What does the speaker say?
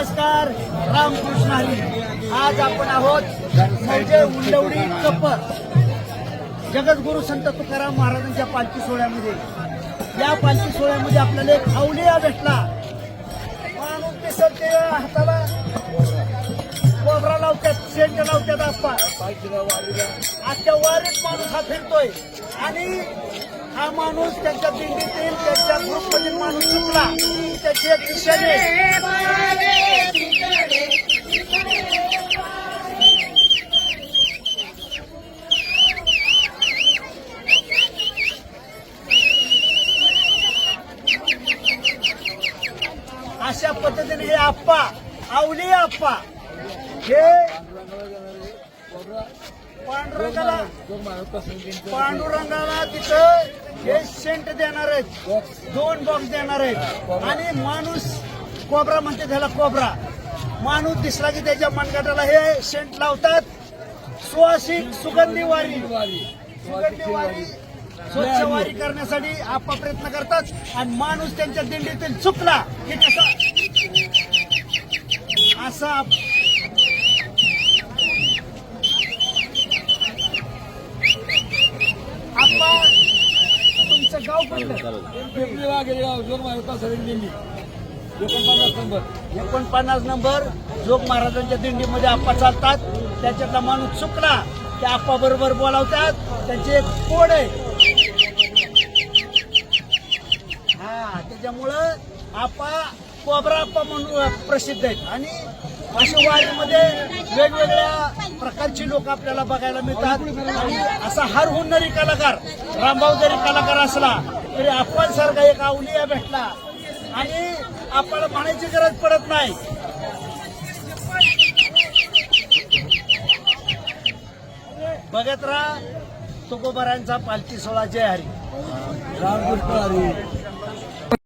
नमस्कार रामकृष्ण हरी. आज आपण आहोत म्हणजे उंडवडी कप्पर जगद्गुरु संत तुकाराम महाराजांच्या पालखी सोहळ्यामध्ये. या पालखी सोहळ्यामध्ये आपल्याला एक अवलिया भेटला. माणूस दिसत ते हाताला कोबरा लावतात सेंट लावतात आप्पा. आजच्या वारीत माणूस हा फिरतोय. आणि हा माणूस त्यांच्या दिंडीतील त्यांच्या ग्रुपमधील माणूस चुकला त्याची एक दिशेने अशा पद्धतीने हे आप्पा आवली आप्पा. हे पांडुरंगाला पांडुरंगाला तिथं हे सेंट देणार आहेत. दोन बॉक्स देणार आहेत. आणि माणूस कोबरा म्हणते त्याला कोबरा. माणूस दिसला की त्याच्या मनगटाला हे सेंट लावतात. सुवासिक सुगंधी वारी. सुगंधी वारी. स्वच्छ वारी करण्यासाठी आपा प्रयत्न करतात आणि माणूस त्यांच्या दिंडीतील चुकला की कसा? असा आपा तुमचं गाव कुठलं? एकोणपन्नास नंबर. एकोणपन्नास नंबर जोग महाराजांच्या दिंडीमध्ये आप्पा चालतात. त्याच्यातला माणूस चुकला त्या आप्पा बरोबर बोलावतात. त्यांचे एक कोड आहे. हा त्याच्यामुळं आप्पा कोबरा आप्पा म्हणून प्रसिद्ध आहेत. आणि अशा वारीमध्ये वेगवेगळ्या प्रकारची लोक आपल्याला बघायला मिळतात. आणि असा हर हुन्नरी कलाकार रामभाऊ जरी कलाकार असला तरी आप्पांसारखा एक अवलिया भेटला. आणि आपल्याला म्हणायची गरज पडत नाही. बघत राहा तुकोबरांचा पालखी सोहळा जय हरी. रामकृष्ण हरी.